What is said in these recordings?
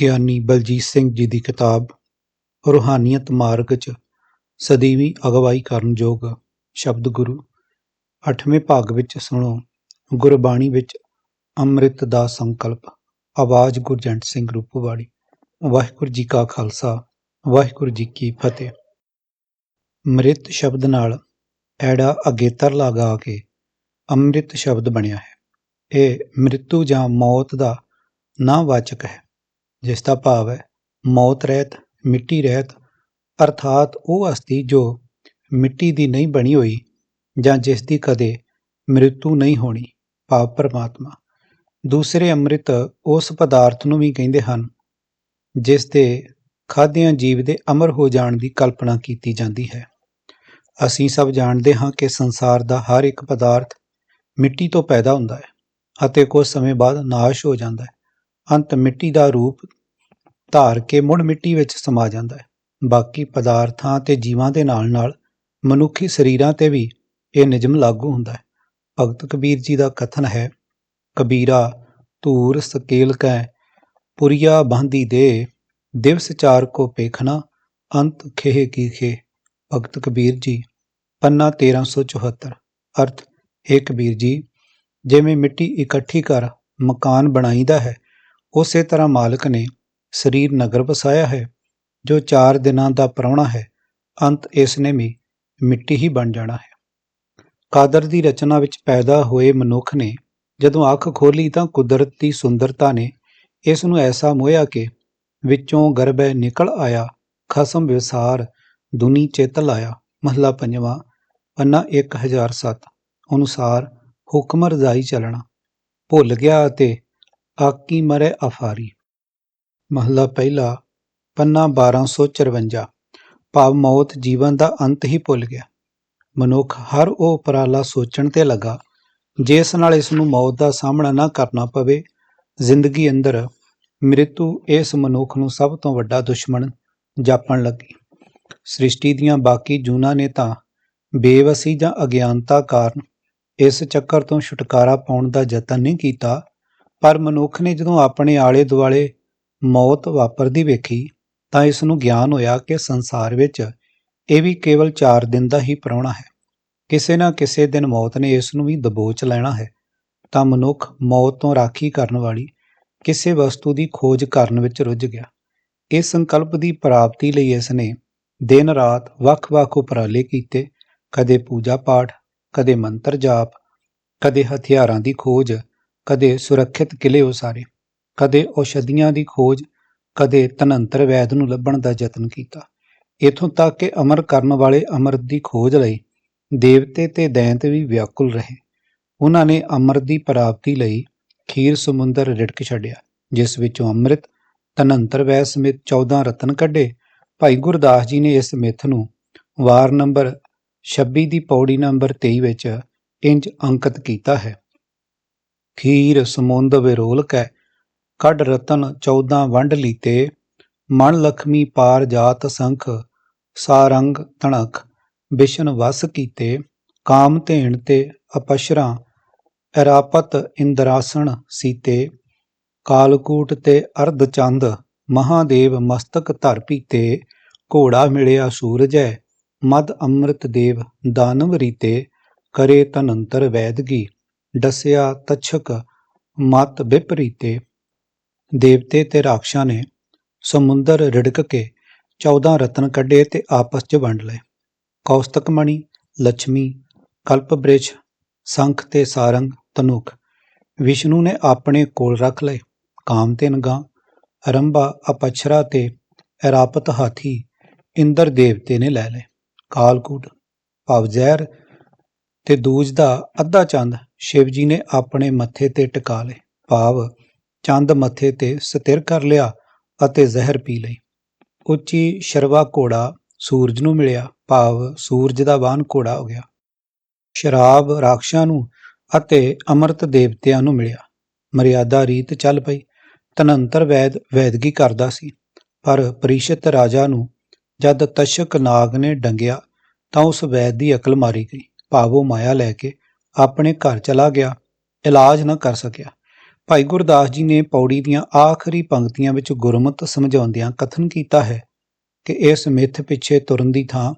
ਗਿਆਨੀ ਬਲਜੀਤ ਸਿੰਘ ਜੀ ਦੀ ਕਿਤਾਬ ਰੂਹਾਨੀਅਤ ਮਾਰਗ 'ਚ ਸਦੀਵੀ ਅਗਵਾਈ ਕਰਨ ਯੋਗ ਸ਼ਬਦ ਗੁਰੂ ਅੱਠਵੇਂ ਭਾਗ ਵਿੱਚ ਸੁਣੋ, ਗੁਰਬਾਣੀ ਵਿੱਚ ਅੰਮ੍ਰਿਤ ਦਾ ਸੰਕਲਪ, ਆਵਾਜ਼ ਗੁਰਜੰਟ ਸਿੰਘ ਰੂਪਵਾੜੀ, ਵਾਹਿਗੁਰੂ ਜੀ ਕਾ ਖਾਲਸਾ, ਵਾਹਿਗੁਰੂ ਜੀ ਕੀ ਫਤਿਹ। ਮ੍ਰਿਤ ਸ਼ਬਦ ਨਾਲ ਐੜਾ ਅਗੇਤਰ ਲਗਾ ਕੇ ਅੰਮ੍ਰਿਤ ਸ਼ਬਦ ਬਣਿਆ ਹੈ। ਇਹ ਮ੍ਰਿਤੂ ਜਾਂ ਮੌਤ ਦਾ ਨਾਂਵਾਚਕ ਹੈ। ਜਿਸ ਦਾ ਭਾਵ ਹੈ ਮੌਤ ਰਹਿਤ, ਮਿੱਟੀ ਰਹਿਤ, ਅਰਥਾਤ ਉਹ ਅਸਥੀ ਜੋ ਮਿੱਟੀ ਦੀ ਨਹੀਂ ਬਣੀ ਹੋਈ ਜਾਂ ਜਿਸ ਦੀ ਕਦੇ ਮ੍ਰਿਤੂ ਨਹੀਂ ਹੋਣੀ, ਭਾਵ ਪਰਮਾਤਮਾ। ਦੂਸਰੇ ਅੰਮ੍ਰਿਤ ਉਸ ਪਦਾਰਥ ਨੂੰ ਵੀ ਕਹਿੰਦੇ ਹਨ, ਜਿਸ ਦੇ ਖਾਦਿਆਂ ਜੀਵ ਦੇ ਅਮਰ ਹੋ ਜਾਣ ਦੀ ਕਲਪਨਾ ਕੀਤੀ ਜਾਂਦੀ ਹੈ। ਅਸੀਂ ਸਭ ਜਾਣਦੇ ਹਾਂ ਕਿ ਸੰਸਾਰ ਦਾ ਹਰ ਇੱਕ ਪਦਾਰਥ ਮਿੱਟੀ ਤੋਂ ਪੈਦਾ ਹੁੰਦਾ ਹੈ ਅਤੇ ਕੁਝ ਸਮੇਂ ਬਾਅਦ ਨਾਸ਼ ਹੋ ਜਾਂਦਾ ਹੈ। ਅੰਤ ਮਿੱਟੀ ਦਾ ਰੂਪ ਧਾਰ ਕੇ ਮੁੜ ਮਿੱਟੀ ਵਿੱਚ ਸਮਾ ਜਾਂਦਾ ਹੈ। ਬਾਕੀ ਪਦਾਰਥਾਂ ਤੇ ਜੀਵਾਂ ਦੇ ਨਾਲ-ਨਾਲ ਮਨੁੱਖੀ ਸਰੀਰਾਂ ਤੇ ਵੀ ਇਹ ਨਿਯਮ ਲਾਗੂ ਹੁੰਦਾ ਹੈ। ਭਗਤ ਕਬੀਰ ਜੀ ਦਾ ਕਥਨ ਹੈ, ਕਬੀਰਾ, ਧੂਰ ਸਕੇਲ ਕੈ ਪੁਰੀਆ ਬਾਂਦੀ ਦੇ, ਦਿਵਸ ਚਾਰ ਕੋ ਪੇਖਣਾ, ਅੰਤ ਖੇਹ ਕੀ ਖੇ। ਭਗਤ ਕਬੀਰ ਜੀ, ਪੰਨਾ 1374 ਅਰਥ, ਹੈ ਕਬੀਰ ਜੀ, ਜਿਵੇਂ ਮਿੱਟੀ ਇਕੱਠੀ ਕਰ, ਮਕਾਨ ਬਣਾਈਦਾ ਹੈ ਉਸੇ ਤਰ੍ਹਾਂ ਮਾਲਕ ਨੇ ਸਰੀਰ ਨਗਰ ਵਸਾਇਆ ਹੈ, ਜੋ ਚਾਰ ਦਿਨਾਂ ਦਾ ਪ੍ਰਾਹੁਣਾ ਹੈ, ਅੰਤ ਇਸ ਨੇ ਵੀ ਮਿੱਟੀ ਹੀ ਬਣ ਜਾਣਾ ਹੈ। ਕਾਦਰ ਦੀ ਰਚਨਾ ਵਿੱਚ ਪੈਦਾ ਹੋਏ ਮਨੁੱਖ ਨੇ ਜਦੋਂ ਅੱਖ ਖੋਲੀ ਤਾਂ ਕੁਦਰਤ ਦੀ ਸੁੰਦਰਤਾ ਨੇ ਇਸ ਨੂੰ ਐਸਾ ਮੋਹਿਆ ਕਿ ਵਿੱਚੋਂ ਗਰਭੈ ਨਿਕਲ ਆਇਆ, ਖਸਮ ਵਿਸਾਰ ਦੁਨੀ ਚੇਤ ਲਾਇਆ। ਮਹਲਾ ਪੰਜਵਾਂ, ਪੰਨਾ 1007 ਅਨੁਸਾਰ ਹੁਕਮ ਰਜ਼ਾਈ ਚੱਲਣਾ। ਭੁੱਲ ਗਿਆ ਅਤੇ ਆਕੀ ਮਰੇ ਅਫਾਰੀ। ਮਹਲਾ ਪਹਿਲਾ, ਪੰਨਾ 1254 ਭਾਵ ਮੌਤ ਜੀਵਨ ਦਾ ਅੰਤ ਹੀ ਭੁੱਲ ਗਿਆ। ਮਨੁੱਖ ਹਰ ਉਹ ਉਪਰਾਲਾ ਸੋਚਣ ਤੇ ਲੱਗਾ, ਜਿਸ ਨਾਲ ਇਸ ਨੂੰ ਮੌਤ ਦਾ ਸਾਹਮਣਾ ਨਾ ਕਰਨਾ ਪਵੇ। ਜ਼ਿੰਦਗੀ ਅੰਦਰ ਮ੍ਰਿਤੂ ਇਸ ਮਨੁੱਖ ਨੂੰ ਸਭ ਤੋਂ ਵੱਡਾ ਦੁਸ਼ਮਣ ਜਾਪਣ ਲੱਗੀ। ਸ੍ਰਿਸ਼ਟੀ ਦੀਆਂ ਬਾਕੀ ਜੂਨਾਂ ਨੇ ਤਾਂ ਬੇਵਸੀ ਜਾਂ ਅਗਿਆਨਤਾ ਕਾਰਨ ਇਸ ਚੱਕਰ ਤੋਂ ਛੁਟਕਾਰਾ ਪਾਉਣ ਦਾ ਯਤਨ ਨਹੀਂ ਕੀਤਾ ਪਰ ਮਨੁੱਖ ਨੇ ਜਦੋਂ ਆਪਣੇ ਆਲੇ ਦੁਆਲੇ ਮੌਤ ਵਾਪਰਦੀ ਵੇਖੀ, ਤਾਂ ਇਸ ਨੂੰ ਗਿਆਨ ਹੋਇਆ ਕਿ ਸੰਸਾਰ ਵਿੱਚ ਇਹ ਵੀ ਕੇਵਲ 4 ਦਿਨ ਦਾ ਹੀ ਪ੍ਰਾਹੁਣਾ ਹੈ। ਕਿਸੇ ਨਾ ਕਿਸੇ ਦਿਨ ਮੌਤ ਨੇ ਇਸ ਨੂੰ ਵੀ ਦਬੋਚ ਲੈਣਾ ਹੈ। ਤਾਂ ਮਨੁੱਖ ਮੌਤ ਤੋਂ ਰਾਖੀ ਕਰਨ ਵਾਲੀ ਕਿਸੇ ਵਸਤੂ ਦੀ ਖੋਜ ਕਰਨ ਵਿੱਚ ਰੁੱਝ ਗਿਆ। ਇਸ ਸੰਕਲਪ ਦੀ ਪ੍ਰਾਪਤੀ ਲਈ ਇਸ ਨੇ ਦਿਨ ਰਾਤ ਵੱਖ-ਵੱਖ ਉਪਰਾਲੇ ਕੀਤੇ। ਕਦੇ ਪੂਜਾ ਪਾਠ ਕਦੇ ਮੰਤਰ ਜਾਪ ਕਦੇ ਹਥਿਆਰਾਂ ਦੀ ਖੋਜ ਕਦੇ ਸੁਰੱਖਿਅਤ ਕਿਲੇ ਉਸਾਰੇ ਕਦੇ ਔਸ਼ਧੀਆਂ ਦੀ ਖੋਜ, ਕਦੇ ਤਨੰਤਰ ਵੈਦ ਨੂੰ ਲੱਭਣ ਦਾ ਯਤਨ ਕੀਤਾ। ਇਥੋਂ ਤੱਕ ਕਿ ਅਮਰ ਕਰਨ ਵਾਲੇ ਅਮਰਤ ਦੀ ਖੋਜ ਲਈ ਦੇਵਤੇ ਤੇ ਦੈਂਤ ਵੀ ਵਿਆਕੁਲ ਰਹੇ। ਉਹਨਾਂ ਨੇ ਅਮਰ ਦੀ ਪ੍ਰਾਪਤੀ ਲਈ ਖੀਰ ਸਮੁੰਦਰ ਰਿੜਕ ਛੱਡਿਆ, ਜਿਸ ਵਿੱਚੋਂ ਅੰਮ੍ਰਿਤ ਤਨੰਤਰ ਵੈਦ ਸਮੇਤ 14 ਰਤਨ ਕੱਢੇ। ਭਾਈ ਗੁਰਦਾਸ ਜੀ ਨੇ ਇਸ ਮਿੱਥ ਨੂੰ ਵਾਰ ਨੰਬਰ 26 ਦੀ ਪੌੜੀ ਨੰਬਰ 23 ਵਿੱਚ ਇੰਜ ਅੰਕਿਤ ਕੀਤਾ ਹੈ। ਖੀਰ ਸਮੁੰਦ ਵਿਰੋਲ ਕੈ ਕੱਢ ਰਤਨ 14 ਵੰਡ ਲੀਤੇ। ਮਨ ਲਖਮੀ ਪਾਰ ਜਾਤ ਸੰਖ, ਸਾਰੰਗ ਤਣਖ ਬਿਸ਼ਨ ਵਸ ਕੀਤੇ। ਕਾਮ ਧੇਣ ਤੇ ਅਪਸ਼ਰਾਂ, ਐਰਾਪਤ ਇੰਦਰਾਸਣ ਸੀਤੇ। ਕਾਲਕੂਟ ਤੇ ਅਰਧ ਚੰਦ, ਮਹਾਦੇਵ ਮਸਤਕ ਧਰ ਪੀਤੇ। ਘੋੜਾ ਮਿਲਿਆ ਸੂਰਜੈ ਮਦ ਅੰਮ੍ਰਿਤ ਦੇਵ ਦਾਨਵ ਰੀਤੇ। ਕਰੇ ਤਨੰਤਰ ਵੈਦਗੀ। ਡਸਿਆ ਤਛਕ ਮਤ ਵਿਪਰੀਤੇ ਦੇਵਤੇ ਤੇ ਰਾਖਸ਼ਾਂ ਨੇ ਸਮੁੰਦਰ ਰਿੜਕ ਕੇ 14 ਰਤਨ ਕੱਢੇ ਤੇ ਆਪਸ 'ਚ ਵੰਡ ਲਏ। ਕੌਸਤਕ ਮਣੀ ਲక్ష్ਮੀ ਕਲਪ ਬ੍ਰਿਛ ਸੰਖ ਤੇ ਸਾਰੰਗ ਤਨੁਕ ਵਿਸ਼ਨੂੰ ਨੇ ਆਪਣੇ ਕੋਲ ਰੱਖ ਲਏ। ਕਾਮਤੇਨ ਗਾਂ ਅਰੰਭਾ, ਅਪਛਰਾ ਤੇ ਐਰਾਪਤ ਹਾਥੀ ਇੰਦਰ ਦੇਵਤੇ ਨੇ ਲੈ ਲਏ। ਕਾਲਕੂਟ, ਭਾਵ ਤੇ ਦੂਜ ਦਾ ਅੱਧਾ ਚੰਦ ਸ਼ਿਵ ਜੀ ਨੇ ਆਪਣੇ ਮੱਥੇ ਤੇ ਟਿਕਾ ਲਏ। ਭਾਵ ਚੰਦ ਮੱਥੇ ਤੇ ਸਥਿਰ ਕਰ ਲਿਆ ਅਤੇ ਜ਼ਹਿਰ ਪੀ ਲਈ। ਉੱਚੀ ਸ਼ਰਵਾ ਘੋੜਾ ਸੂਰਜ ਨੂੰ ਮਿਲਿਆ। ਭਾਵ ਸੂਰਜ ਦਾ ਵਾਹਨ ਘੋੜਾ ਹੋ ਗਿਆ। ਸ਼ਰਾਬ ਰਾਖਸ਼ਾਂ ਨੂੰ ਅਤੇ ਅਮਰਤ ਦੇਵਤਿਆਂ ਨੂੰ ਮਿਲਿਆ। ਮਰਿਆਦਾ ਰੀਤ ਚੱਲ ਪਈ। ਤਨੰਤਰ ਵੈਦ ਵੈਦਗੀ ਕਰਦਾ ਸੀ। ਪਰ ਪ੍ਰੀਸ਼ਤ ਰਾਜਾ ਨੂੰ ਜਦ ਤਸ਼ਕ ਨਾਗ ਨੇ ਡੰਗਿਆ ਤਾਂ ਉਸ ਵੈਦ ਦੀ ਅਕਲ ਮਾਰੀ ਗਈ। ਭਾਵੋ ਮਾਇਆ ਲੈ ਕੇ ਆਪਣੇ ਘਰ ਚਲਾ ਗਿਆ, ਇਲਾਜ ਨਾ ਕਰ ਸਕਿਆ। ਭਾਈ ਗੁਰਦਾਸ ਜੀ ਨੇ ਪੌੜੀ ਦੀਆਂ ਆਖਰੀ ਪੰਕਤੀਆਂ ਵਿੱਚ ਗੁਰਮਤ ਸਮਝਾਉਂਦਿਆਂ ਕਥਨ ਕੀਤਾ ਹੈ ਕਿ ਇਸ ਮਿੱਥ ਪਿੱਛੇ ਤੁਰਨ ਦੀ ਥਾਂ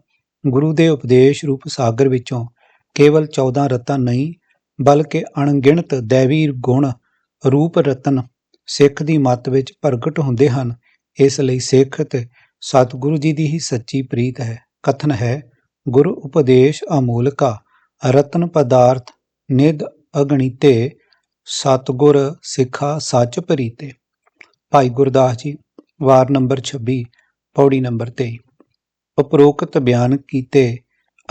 ਗੁਰੂ ਦੇ ਉਪਦੇਸ਼ ਰੂਪ ਸਾਗਰ ਵਿੱਚੋਂ ਕੇਵਲ 14 ਰਤਨ ਨਹੀਂ, ਬਲਕਿ ਅਣਗਿਣਤ ਦੇਵੀ ਗੁਣ ਰੂਪ ਰਤਨ ਸਿੱਖ ਦੀ ਮੱਤ ਵਿੱਚ ਪ੍ਰਗਟ ਹੁੰਦੇ ਹਨ। ਇਸ ਲਈ ਸਿੱਖ ਤੇ ਸਤਿਗੁਰੂ ਜੀ ਦੀ ਹੀ ਸੱਚੀ ਪ੍ਰੀਤ ਹੈ। ਕਥਨ ਹੈ, ਗੁਰੂ ਉਪਦੇਸ਼ ਅਮੋਲਕਾ ਰਤਨ ਪਦਾਰਥ ਨਿਦ ਅਗਣਿਤੇ ਸਤਿਗੁਰ ਸਿੱਖਾ ਸੱਚ ਪ੍ਰੀਤੇ ਭਾਈ ਗੁਰਦਾਸ ਜੀ, ਵਾਰ ਨੰਬਰ 26 ਪੌੜੀ ਨੰਬਰ 23 ਉਪਰੋਕਤ ਬਿਆਨ ਕੀਤੇ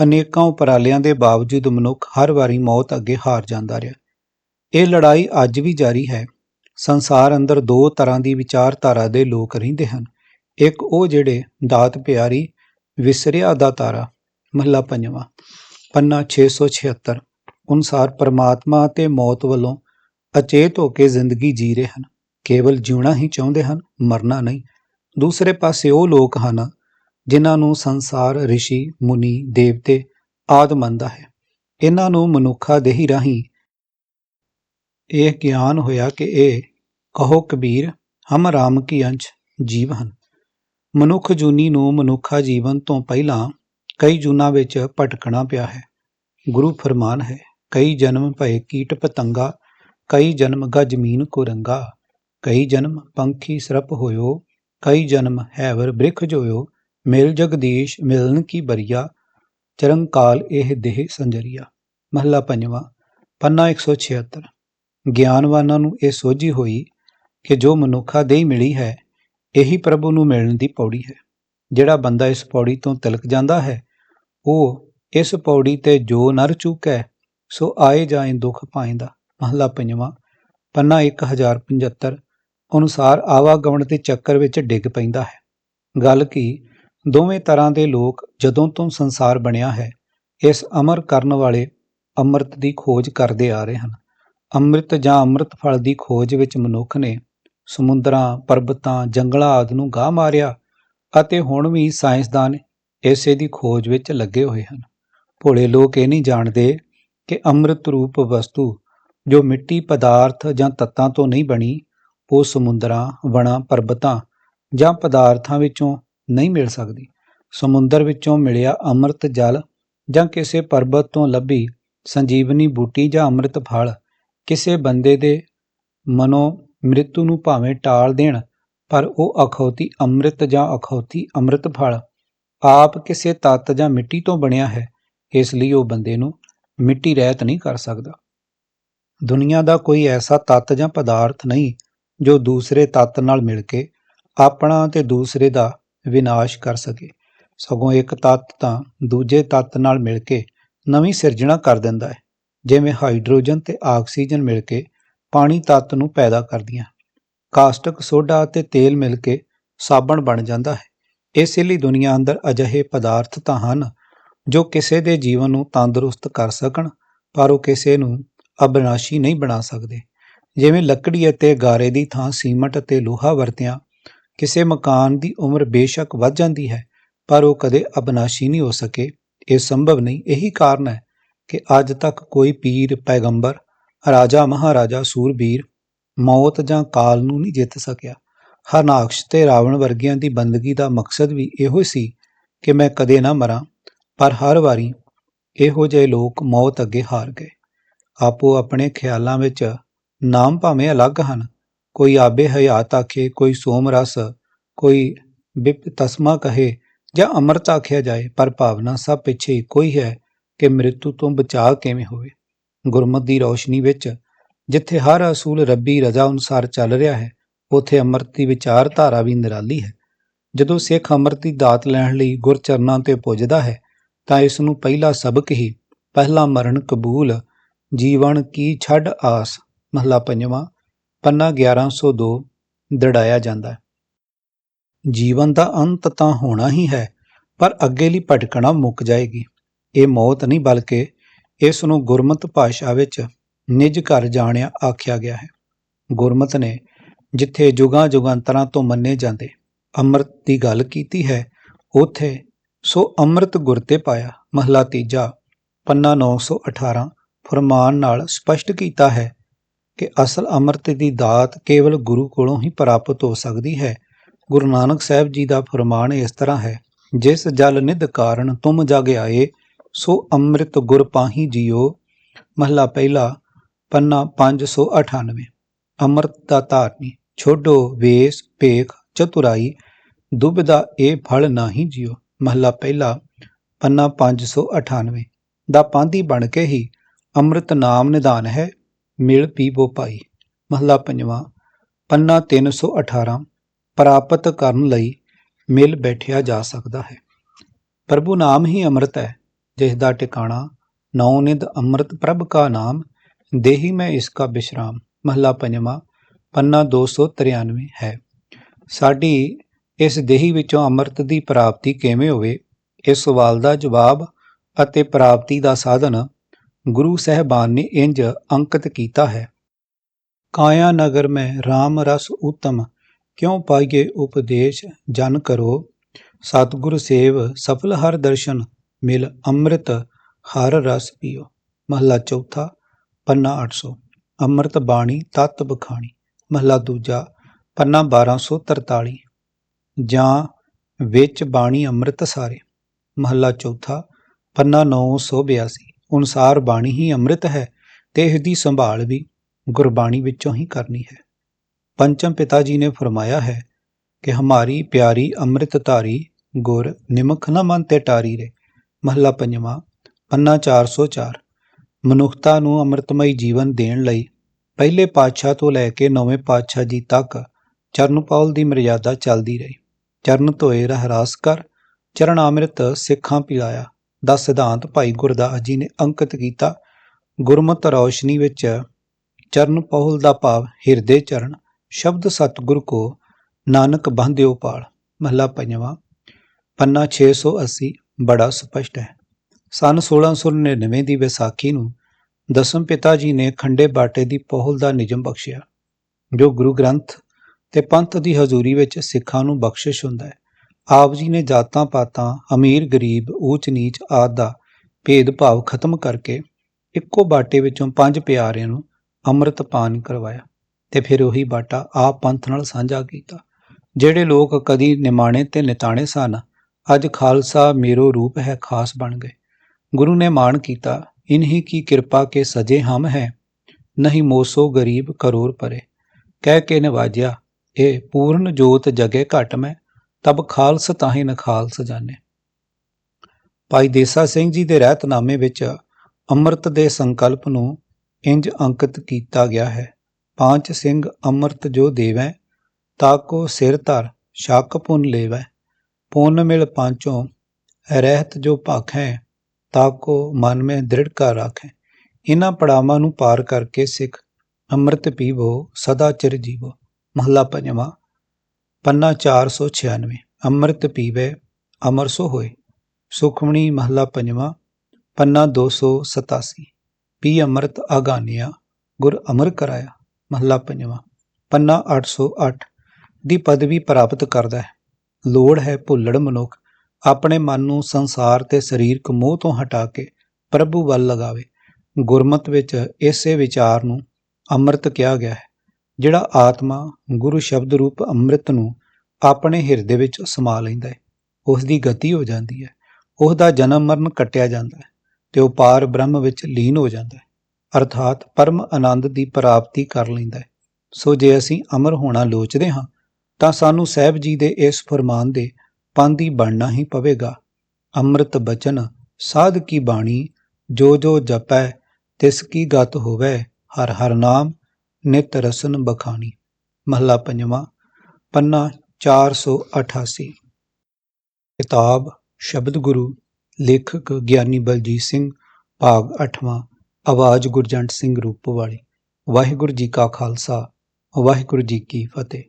ਅਨੇਕਾਂ ਉਪਰਾਲਿਆਂ ਦੇ ਬਾਵਜੂਦ ਮਨੁੱਖ ਹਰ ਵਾਰੀ ਮੌਤ ਅੱਗੇ ਹਾਰ ਜਾਂਦਾ ਰਿਹਾ। ਇਹ ਲੜਾਈ ਅੱਜ ਵੀ ਜਾਰੀ ਹੈ। ਸੰਸਾਰ ਅੰਦਰ ਦੋ ਤਰ੍ਹਾਂ ਦੀ ਵਿਚਾਰਧਾਰਾ ਦੇ ਲੋਕ ਰਹਿੰਦੇ ਹਨ। ਇੱਕ ਉਹ ਜਿਹੜੇ ਦਾਤ ਪਿਆਰੀ, ਵਿਸਰਿਆ ਦਾ ਤਾਰਾ, ਮਹੱਲਾ ਪੰਜਵਾਂ। ਪੰਨਾ 676 ਅਨੁਸਾਰ ਪਰਮਾਤਮਾ ਅਤੇ ਮੌਤ ਵੱਲੋਂ ਅਚੇਤ ਹੋ ਕੇ ਜ਼ਿੰਦਗੀ ਜੀ ਰਹੇ ਹਨ। ਕੇਵਲ ਜਿਉਣਾ ਹੀ ਚਾਹੁੰਦੇ ਹਨ, ਮਰਨਾ ਨਹੀਂ। ਦੂਸਰੇ ਪਾਸੇ ਉਹ ਲੋਕ ਹਨ, ਜਿਨ੍ਹਾਂ ਨੂੰ ਸੰਸਾਰ, ਰਿਸ਼ੀ, ਮੁਨੀ, ਦੇਵਤੇ, ਆਦ ਮੰਨਦਾ ਹੈ। ਇਹਨਾਂ ਨੂੰ ਮਨੁੱਖਾ ਦੇਹੀ ਰਾਹੀਂ ਇਹ ਗਿਆਨ ਹੋਇਆ ਕਿ ਇਹ ਕਹੋ ਕਬੀਰ, ਹਮ ਰਾਮ ਕੀ ਅੰਸ਼ ਜੀਵ ਹਨ। ਮਨੁੱਖ ਜੂਨੀ ਨੂੰ ਮਨੁੱਖਾ ਜੀਵਨ ਤੋਂ ਪਹਿਲਾਂ ਕਈ ਜੂਨਾਂ ਵਿੱਚ ਭਟਕਣਾ ਪਿਆ ਹੈ। ਗੁਰੂ ਫਰਮਾਨ ਹੈ, ਕਈ ਜਨਮ ਭਏ ਕੀਟ ਪਤੰਗਾ, ਕਈ ਜਨਮ ਗਾ ਜ਼ਮੀਨ ਕੋ ਰੰਗਾ ਕਈ ਜਨਮ ਪੰਖੀ ਸਰਪ ਹੋਇਓ, ਕਈ ਜਨਮ ਹੈਵਰ ਬ੍ਰਿਖ ਜੋਇਓ, ਮਿਲ ਜਗਦੀਸ਼ ਮਿਲਨ ਕੀ ਬਰੀਆ, ਚਰੰਕਾਲ ਇਹ ਦੇਹ ਸੰਜਰੀਆ। ਮਹਲਾ ਪੰਜਵਾਂ, ਪੰਨਾ 176 ਗਿਆਨਵਾਨਾਂ ਨੂੰ ਇਹ ਸੋਝੀ ਹੋਈ ਕਿ ਜੋ ਮਨੁੱਖਾ ਦੇਹ ਮਿਲੀ ਹੈ, ਇਹੀ ਪ੍ਰਭੂ ਨੂੰ ਮਿਲਣ ਦੀ ਪੌੜੀ ਹੈ। ਜਿਹੜਾ ਬੰਦਾ ਇਸ ਪੌੜੀ ਤੋਂ ਤਿਲਕ ਜਾਂਦਾ ਹੈ ਉਹ ਇਸ ਪੌੜੀ ਤੇ ਜੋ ਨਰ ਚੁੱਕੈ, ਸੋ ਆਏ ਜਾਏ ਦੁੱਖ ਪਾਇੰਦਾ ਮਹਲਾ ਪੰਜਵਾਂ। ਪੰਨਾ 1075 ਅਨੁਸਾਰ ਆਵਾਗਮਨ ਦੇ ਚੱਕਰ ਵਿੱਚ ਡਿੱਗ ਪੈਂਦਾ ਹੈ। ਗੱਲ ਕੀ, ਦੋਵੇਂ ਤਰ੍ਹਾਂ ਦੇ ਲੋਕ ਜਦੋਂ ਤੋਂ ਸੰਸਾਰ ਬਣਿਆ ਹੈ, ਇਸ ਅਮਰ ਕਰਨ ਵਾਲੇ ਅੰਮ੍ਰਿਤ ਦੀ ਖੋਜ ਕਰਦੇ ਆ ਰਹੇ ਹਨ। ਅੰਮ੍ਰਿਤ ਜਾਂ ਅੰਮ੍ਰਿਤ ਫਲ ਦੀ ਖੋਜ ਵਿੱਚ ਮਨੁੱਖ ਨੇ ਸਮੁੰਦਰਾਂ, ਪਰਬਤਾਂ, ਜੰਗਲਾਂ ਆਦਿ ਨੂੰ ਗਾਹ ਮਾਰਿਆ ਅਤੇ ਹੁਣ ਵੀ ਸਾਇੰਸਦਾਨ ਇਸੇ ਦੀ ਖੋਜ ਵਿੱਚ ਲੱਗੇ ਹੋਏ ਹਨ। ਭੋਲੇ ਲੋਕ ਇਹ ਨਹੀਂ ਜਾਣਦੇ ਕਿ ਅੰਮ੍ਰਿਤ ਰੂਪ ਵਸਤੂ ਜੋ ਮਿੱਟੀ ਪਦਾਰਥ ਜਾਂ ਤੱਤਾਂ ਤੋਂ ਨਹੀਂ ਬਣੀ, ਉਹ ਸਮੁੰਦਰਾਂ, ਵਣਾਂ, ਪਰਬਤਾਂ ਜਾਂ ਪਦਾਰਥਾਂ ਵਿੱਚੋਂ ਨਹੀਂ ਮਿਲ ਸਕਦੀ। ਸਮੁੰਦਰ ਵਿੱਚੋਂ ਮਿਲਿਆ ਅੰਮ੍ਰਿਤ ਜਲ ਜਾਂ ਕਿਸੇ ਪਰਬਤ ਤੋਂ ਲੱਭੀ ਸੰਜੀਵਨੀ ਬੂਟੀ ਜਾਂ ਅੰਮ੍ਰਿਤ ਫਲ ਕਿਸੇ ਬੰਦੇ ਦੇ ਮਨੋ ਮ੍ਰਿਤੂ ਨੂੰ ਭਾਵੇਂ ਟਾਲ ਦੇਣ, ਪਰ ਉਹ ਅਖੌਤੀ ਅੰਮ੍ਰਿਤ ਜਾਂ ਅਖੌਤੀ ਅੰਮ੍ਰਿਤ ਫਲ ਆਪ ਕਿਸੇ ਤੱਤ ਜਾਂ ਮਿੱਟੀ ਤੋਂ ਬਣਿਆ ਹੈ, ਇਸ ਲਈ ਉਹ ਬੰਦੇ ਨੂੰ ਮਿੱਟੀ ਰਹਿਤ ਨਹੀਂ ਕਰ ਸਕਦਾ। ਦੁਨੀਆ ਦਾ ਕੋਈ ਐਸਾ ਤੱਤ ਜਾਂ ਪਦਾਰਥ ਨਹੀਂ ਜੋ ਦੂਸਰੇ ਤੱਤ ਨਾਲ ਮਿਲ ਕੇ ਆਪਣਾ ਤੇ ਦੂਸਰੇ ਦਾ ਵਿਨਾਸ਼ ਕਰ ਸਕੇ। ਸਗੋਂ ਇੱਕ ਤੱਤ ਤਾਂ ਦੂਜੇ ਤੱਤ ਨਾਲ ਮਿਲ ਕੇ ਨਵੀਂ ਸਿਰਜਣਾ ਕਰ ਦਿੰਦਾ ਹੈ, ਜਿਵੇਂ ਹਾਈਡਰੋਜਨ ਤੇ ਆਕਸੀਜਨ ਮਿਲ ਕੇ ਪਾਣੀ ਤੱਤ ਨੂੰ ਪੈਦਾ ਕਰਦੀਆਂ। ਕਾਸਟਿਕ ਸੋਡਾ ਅਤੇ ਤੇਲ ਮਿਲ ਕੇ ਸਾਬਣ ਬਣ ਜਾਂਦਾ ਹੈ। ਇਸ ਲਈ ਦੁਨੀਆ ਅੰਦਰ ਅਜਿਹੇ ਪਦਾਰਥ ਤਾਂ ਹਨ ਜੋ ਕਿਸੇ ਦੇ ਜੀਵਨ ਨੂੰ ਤੰਦਰੁਸਤ ਕਰ ਸਕਣ, ਪਰ ਉਹ ਕਿਸੇ ਨੂੰ ਅਬਨਾਸ਼ੀ ਨਹੀਂ ਬਣਾ ਸਕਦੇ। ਜਿਵੇਂ ਲੱਕੜੀ ਅਤੇ ਗਾਰੇ ਦੀ ਥਾਂ ਸੀਮਟ ਅਤੇ ਲੋਹਾ ਵਰਤਿਆਂ, ਕਿਸੇ ਮਕਾਨ ਦੀ ਉਮਰ ਬੇਸ਼ੱਕ ਵੱਧ ਜਾਂਦੀ ਹੈ, ਪਰ ਉਹ ਕਦੇ ਅਬਨਾਸ਼ੀ ਨਹੀਂ ਹੋ ਸਕੇ। ਇਹ ਸੰਭਵ ਨਹੀਂ, ਇਹੀ ਕਾਰਨ ਹੈ ਕਿ ਅੱਜ ਤੱਕ ਕੋਈ ਪੀਰ, ਪੈਗੰਬਰ, ਰਾਜਾ, ਮਹਾਰਾਜਾ, ਸੂਰਬੀਰ ਮੌਤ ਜਾਂ ਕਾਲ ਨੂੰ ਨਹੀਂ ਜਿੱਤ ਸਕਿਆ। ਹਰਨਾਕਸ਼ ਤੇ ਰਾਵਣ ਵਰਗਿਆਂ ਦੀ ਬੰਦਗੀ ਦਾ ਮਕਸਦ ਵੀ ਇਹੋ ਸੀ ਕਿ ਮੈਂ ਕਦੇ ਨਾ ਮਰਾਂ, ਪਰ ਹਰ ਵਾਰੀ ਇਹੋ ਜਿਹੇ ਲੋਕ ਮੌਤ ਅੱਗੇ ਹਾਰ ਗਏ। ਆਪੋ ਆਪਣੇ ਖਿਆਲਾਂ ਵਿੱਚ ਨਾਮ ਭਾਵੇਂ ਅਲੱਗ ਹਨ, ਕੋਈ ਆਬੇ ਹਯਾਤ ਆਖੇ, ਕੋਈ ਸੋਮ ਰਸ, ਕੋਈ ਬਿਪ ਤਸਮਾ ਕਹੇ ਜਾਂ ਅਮਰਤ ਆਖਿਆ ਜਾਏ, ਪਰ ਭਾਵਨਾ ਸਭ ਪਿੱਛੇ ਇੱਕੋ ਹੀ ਹੈ ਕਿ ਮ੍ਰਿਤੂ ਤੋਂ ਬਚਾਅ ਕਿਵੇਂ ਹੋਵੇ। ਗੁਰਮਤ ਦੀ ਰੌਸ਼ਨੀ ਵਿੱਚ ਜਿੱਥੇ ਹਰ ਅਸੂਲ ਰੱਬੀ ਰਜ਼ਾ ਅਨੁਸਾਰ ਚੱਲ ਰਿਹਾ ਹੈ ਉਥੇ ਅੰਮ੍ਰਿਤ ਦੀ ਵਿਚਾਰਧਾਰਾ ਵੀ ਨਿਰਾਲੀ ਹੈ। ਜਦੋਂ ਸਿੱਖ ਅੰਮ੍ਰਿਤ ਦੀ ਦਾਤ ਲੈਣ ਲਈ ਗੁਰਚਰਨਾਂ ਤੇ ਪੁੱਜਦਾ ਹੈ, ਤਾਂ ਇਸ ਨੂੰ ਪਹਿਲਾ ਸਬਕ ਹੀ ਪਹਿਲਾ ਮਰਨ ਕਬੂਲ, ਜੀਵਨ ਕੀ ਛੱਡ ਆਸ, ਮਹਲਾ ਪੰਜਵਾਂ, ਪੰਨਾ 1102 ਦੜਾਇਆ ਜਾਂਦਾ ਹੈ। ਜੀਵਨ ਦਾ ਅੰਤ ਤਾਂ ਹੋਣਾ ਹੀ ਹੈ, ਪਰ ਅੱਗੇ ਲਈ ਭਟਕਣਾ ਮੁੱਕ ਜਾਏਗੀ। ਇਹ ਮੌਤ ਨਹੀਂ, ਬਲਕਿ ਇਸ ਨੂੰ ਗੁਰਮਤ ਭਾਸ਼ਾ ਵਿੱਚ ਨਿਜ ਘਰ ਜਾਣਿਆ ਆਖਿਆ ਗਿਆ ਹੈ। ਗੁਰਮਤ ਨੇ ਜਿੱਥੇ ਜੁਗਾਂ ਜੁਗਾਂਤਰਾਂ ਤੋਂ ਮੰਨੇ ਜਾਂਦੇ। ਅੰਮ੍ਰਿਤ ਦੀ ਗੱਲ ਕੀਤੀ ਹੈ, ਉਥੇ ਸੋ ਅੰਮ੍ਰਿਤ ਗੁਰ ਤੇ ਪਾਇਆ, ਮਹਲਾ ਤੀਜਾ, ਪੰਨਾ 918 ਫਰਮਾਨ ਨਾਲ ਸਪਸ਼ਟ ਕੀਤਾ ਹੈ ਕਿ ਅਸਲ ਅੰਮ੍ਰਿਤ ਦੀ ਦਾਤ ਕੇਵਲ ਗੁਰੂ ਕੋਲੋਂ ਹੀ ਪ੍ਰਾਪਤ ਹੋ ਸਕਦੀ ਹੈ। ਗੁਰੂ ਨਾਨਕ ਸਾਹਿਬ ਜੀ ਦਾ ਫਰਮਾਨ ਇਸ ਤਰ੍ਹਾਂ ਹੈ, ਜਿਸ ਜਲ ਨਿਧ ਕਾਰਨ ਤੁਮ ਜਗ ਆਏ, ਸੋ ਅੰਮ੍ਰਿਤ ਗੁਰ ਪਾਹੀ ਜੀਓ। ਮਹਲਾ ਪਹਿਲਾ, ਪੰਨਾ 598 ਅੰਮ੍ਰਿਤ ਦਾ ਧਾਰਨੀ। ਛੋਡੋ ਵੇਸ ਭੇਖ ਚਤੁਰਾਈ, ਦੁਬਿਧਾ ਇਹ ਫਲ ਨਾਹੀ ਜਿਓ ਮਹਲਾ ਪਹਿਲਾ, ਪੰਨਾ 598 ਦਾ ਪਾਂਦੀ ਬਣ ਕੇ ਹੀ ਅੰਮ੍ਰਿਤ ਨਾਮ ਨਿਦਾਨ ਹੈ, ਮਿਲ ਪੀਵੋ ਭਾਈ। ਮਹਲਾ ਪੰਜਵਾਂ, ਪੰਨਾ 318 ਪ੍ਰਾਪਤ ਕਰਨ ਲਈ ਮਿਲ ਬੈਠਿਆ ਜਾ ਸਕਦਾ ਹੈ। ਪ੍ਰਭੂ ਨਾਮ ਹੀ ਅੰਮ੍ਰਿਤ ਹੈ, ਜਿਸ ਦਾ ਟਿਕਾਣਾ ਨੌ ਨਿਧ ਅੰਮ੍ਰਿਤ ਪ੍ਰਭ ਕਾ ਨਾਮ, ਦੇਹੀ ਮੈਂ ਇਸ ਕਾ ਬਿਸ਼ਰਾਮ। ਮਹਲਾ ਪੰਜਵਾਂ ਪੰਨਾ 293 ਹੈ। ਸਾਡੀ ਇਸ ਦੇਹੀ ਵਿੱਚੋਂ ਅੰਮ੍ਰਿਤ ਦੀ ਪ੍ਰਾਪਤੀ ਕਿਵੇਂ ਹੋਵੇ, ਇਸ ਸਵਾਲ ਦਾ ਜਵਾਬ ਅਤੇ ਪ੍ਰਾਪਤੀ ਦਾ ਸਾਧਨ ਗੁਰੂ ਸਹਿਬਾਨ ਨੇ ਇੰਜ ਅੰਕਿਤ ਕੀਤਾ ਹੈ। ਕਾਇਆ ਨਗਰ ਮੈਂ RAM ਰਸ ਉਤਮ ਕਿਉ ਪਾਈਏ ਉਪਦੇਸ਼ ਜਨ ਕਰੋ। ਸਤਿਗੁਰ ਸੇਵ ਸਫਲ ਹਰ ਦਰਸ਼ਨ, ਮਿਲ ਅੰਮ੍ਰਿਤ ਹਰ ਰਸ ਪੀਓ। ਮਹਲਾ ਚੌਥਾ, ਪੰਨਾ 800 ਅੰਮ੍ਰਿਤ ਬਾਣੀ ਤਤ ਬਖਾਣੀ। ਮਹਲਾ ਦੂਜਾ, ਪੰਨਾ 1243 ਜਾਂ ਵਿੱਚ ਬਾਣੀ ਅੰਮ੍ਰਿਤ ਸਾਰੇ। ਮਹੱਲਾ ਚੌਥਾ, ਪੰਨਾ 982 ਅਨੁਸਾਰ ਬਾਣੀ ਹੀ ਅੰਮ੍ਰਿਤ ਹੈ ਤੇ ਇਸ ਦੀ ਸੰਭਾਲ ਵੀ ਗੁਰਬਾਣੀ ਵਿੱਚੋਂ ਹੀ ਕਰਨੀ ਹੈ। ਪੰਚਮ ਪਿਤਾ ਜੀ ਨੇ ਫਰਮਾਇਆ ਹੈ ਕਿ ਹਮਾਰੀ ਪਿਆਰੀ ਅੰਮ੍ਰਿਤ ਧਾਰੀ ਗੁਰ ਨਿਮਖ ਨਾ ਮਨ ਤੇ ਟਾਰੀ ਰੇ। ਮਹੱਲਾ ਪੰਜਵਾਂ, ਪੰਨਾ 404 ਮਨੁੱਖਤਾ ਨੂੰ ਅੰਮ੍ਰਿਤਮਈ ਜੀਵਨ ਦੇਣ ਲਈ ਪਹਿਲੇ ਪਾਤਸ਼ਾਹ ਤੋਂ ਲੈ ਕੇ ਨੌਵੇਂ ਪਾਤਸ਼ਾਹ ਜੀ ਤੱਕ ਚਰਨ ਪੌਲ ਦੀ ਮਰਿਆਦਾ ਚੱਲਦੀ ਰਹੀ। ਚਰਨ ਧੋਏ ਰਹਿਰਾਸ ਕਰ ਚਰਨ ਅੰਮ੍ਰਿਤ ਸਿੱਖਾਂ ਪਿਲਾਇਆ। ਦਾ ਸਿਧਾਂਤ ਭਾਈ ਗੁਰਦਾਸ ਜੀ ਨੇ ਅੰਕਿਤ ਕੀਤਾ। ਗੁਰਮਤ ਰੌਸ਼ਨੀ ਵਿੱਚ ਚਰਨ ਪਹੁਲ ਦਾ ਭਾਵ ਹਿਰਦੇ ਚਰਨ, ਸ਼ਬਦ ਸਤਿਗੁਰ ਕੋ ਨਾਨਕ ਬੰਧਿਓ ਪਾਲ। ਮਹਲਾ ਪੰਜਵਾਂ। ਪੰਨਾ 680 ਬੜਾ ਸਪਸ਼ਟ ਹੈ। ਸਨ 1699 ਦੀ ਵਿਸਾਖੀ ਨੂੰ ਦਸਮ ਪਿਤਾ ਜੀ ਨੇ ਖੰਡੇ ਬਾਟੇ ਦੀ ਪਹੁਲ ਦਾ ਨਿਯਮ ਬਖਸ਼ਿਆ, ਜੋ ਗੁਰੂ ਗ੍ਰੰਥ ਤੇ ਪੰਥ ਦੀ ਹਜ਼ੂਰੀ ਵਿੱਚ ਸਿੱਖਾਂ ਨੂੰ ਬਖਸ਼ਿਸ਼ ਹੁੰਦਾ ਹੈ। ਆਪ ਜੀ ਨੇ ਜਾਤਾਂ ਪਾਤਾਂ, ਅਮੀਰ, ਗਰੀਬ, ਊਚ, ਨੀਚ ਆਦਿ ਦਾ ਭੇਦਭਾਵ ਖਤਮ ਕਰਕੇ ਇੱਕੋ ਬਾਟੇ ਵਿੱਚੋਂ ਪੰਜ ਪਿਆਰਿਆਂ ਨੂੰ ਅੰਮ੍ਰਿਤ ਪਾਨ ਕਰਵਾਇਆ ਤੇ ਫਿਰ ਉਹੀ ਬਾਟਾ ਆਪ ਪੰਥ ਨਾਲ ਸਾਂਝਾ ਕੀਤਾ, ਜਿਹੜੇ ਲੋਕ ਕਦੀ ਨਿਮਾਣੇ ਤੇ ਨਿਤਾਣੇ ਸਨ, ਅੱਜ ਖਾਲਸਾ ਮੇਰੋ ਰੂਪ ਹੈ ਖਾਸ ਬਣ ਗਏ। ਗੁਰੂ ਨੇ ਮਾਣ ਕੀਤਾ ਇਨਹੀ ਕੀ ਕਿਰਪਾ ਕੇ ਸਜੇ ਹਮ ਹੈ ਨਹੀਂ ਮੋਸੋ ਗਰੀਬ ਕਰੋੜ ਪਰੇ ਕਹਿ ਕੇ ਨਿਵਾਜਿਆ ਇਹ ਪੂਰਨ ਜੋਤ ਜਗੇ ਘਟ ਮੈਂ ਤਬ ਖਾਲਸ ਤਾਹੇ ਨ ਖਾਲਸ ਜਾਣੇ ਭਾਈ ਦੇਸਾ ਸਿੰਘ ਜੀ ਦੇ ਰਹਿਤਨਾਮੇ ਵਿੱਚ ਅੰਮ੍ਰਿਤ ਦੇ ਸੰਕਲਪ ਨੂੰ ਇੰਜ ਅੰਕਿਤ ਕੀਤਾ ਗਿਆ ਹੈ ਪਾਂਚ ਸਿੰਘ ਅੰਮ੍ਰਿਤ ਜੋ ਦੇਵੈ ਤਾਕੋ ਸਿਰ ਧਰ ਸ਼ੱਕ ਪੁੰਨ ਲੇਵੈ ਪੁੰਨ ਮਿਲ ਪਾਂਚੋਂ ਰਹਿਤ ਜੋ ਭਾਖੈ ਤਾਕੋ ਮਨ ਮੈਂ ਦ੍ਰਿੜ ਕਰ ਰਾਖੈ। ਇਹਨਾਂ ਪੜਾਵਾਂ ਨੂੰ ਪਾਰ ਕਰਕੇ ਸਿੱਖ ਅੰਮ੍ਰਿਤ ਪੀਵੋ, ਸਦਾ ਚਿਰ ਜੀਵੋ। ਮਹੱਲਾ ਪੰਜਵਾਂ, ਪੰਨਾ 496 ਅੰਮ੍ਰਿਤ ਪੀਵੇ, ਅਮਰ ਸੋ ਹੋਏ। ਸੁਖਮਣੀ, ਮਹੱਲਾ ਪੰਜਵਾਂ, ਪੰਨਾ 287 ਪੀ ਅੰਮ੍ਰਿਤ ਆਗਾਨਿਆ, ਗੁਰ ਅਮਰ ਕਰਾਇਆ। ਮਹੱਲਾ ਪੰਜਵਾਂ, ਪੰਨਾ 808 ਦੀ ਪਦਵੀ ਪ੍ਰਾਪਤ ਕਰਦਾ ਹੈ। ਲੋੜ ਹੈ ਭੁੱਲੜ ਮਨੁੱਖ ਆਪਣੇ ਮਨ ਨੂੰ ਸੰਸਾਰ ਤੇ ਸਰੀਰਕ ਮੋਹ ਤੋਂ ਹਟਾ ਕੇ ਪ੍ਰਭੂ ਵੱਲ ਲਗਾਵੇ। ਗੁਰਮਤ ਵਿੱਚ ਇਸੇ ਵਿਚਾਰ ਨੂੰ ਅੰਮ੍ਰਿਤ ਕਿਹਾ ਗਿਆ ਹੈ, ਜਿਹੜਾ ਆਤਮਾ ਗੁਰੂ ਸ਼ਬਦ ਰੂਪ ਅੰਮ੍ਰਿਤ ਨੂੰ ਆਪਣੇ ਹਿਰਦੇ ਵਿੱਚ ਸਮਾ ਲੈਂਦਾ ਹੈ। ਉਸ ਦੀ ਗਤੀ ਹੋ ਜਾਂਦੀ ਹੈ ਉਸ ਦਾ ਜਨਮ ਮਰਨ ਕੱਟਿਆ ਜਾਂਦਾ ਹੈ ਤੇ ਉਹ ਪਾਰ ਬ੍ਰਹਮ ਵਿੱਚ ਲੀਨ ਹੋ ਜਾਂਦਾ ਹੈ, ਅਰਥਾਤ ਪਰਮ ਆਨੰਦ ਦੀ ਪ੍ਰਾਪਤੀ ਕਰ ਲੈਂਦਾ ਹੈ। ਸੋ ਜੇ ਅਸੀਂ ਅਮਰ ਹੋਣਾ ਲੋਚਦੇ ਹਾਂ, ਤਾਂ ਸਾਨੂੰ ਸਹਿਬ ਜੀ ਦੇ ਇਸ ਫਰਮਾਨ ਦੇ ਪਾਂਦੀ ਬਣਨਾ ਹੀ ਪਵੇਗਾ। ਅੰਮ੍ਰਿਤ ਬਚਨ, ਸਾਧ ਕੀ ਬਾਣੀ, ਜੋ ਜੋ ਜਪੈ, ਤਿਸ ਕੀ ਗਤ ਹੋਵੇ, ਹਰ ਹਰ ਨਾਮ, ਨਿਤ ਰਸਨ ਬਖਾਣੀ ਮਹਲਾ ਪੰਜਵਾਂ, ਪੰਨਾ 488 ਕਿਤਾਬ, ਸ਼ਬਦ ਗੁਰੂ, ਲੇਖਕ ਗਿਆਨੀ ਬਲਜੀਤ ਸਿੰਘ, ਭਾਗ 8ਵਾਂ ਆਵਾਜ਼ ਗੁਰਜੰਟ ਸਿੰਘ ਰੂਪ ਵਾਲੀ ਵਾਹਿਗੁਰੂ ਜੀ ਕਾ ਖਾਲਸਾ, ਵਾਹਿਗੁਰੂ ਜੀ ਕੀ ਫਤਿਹ।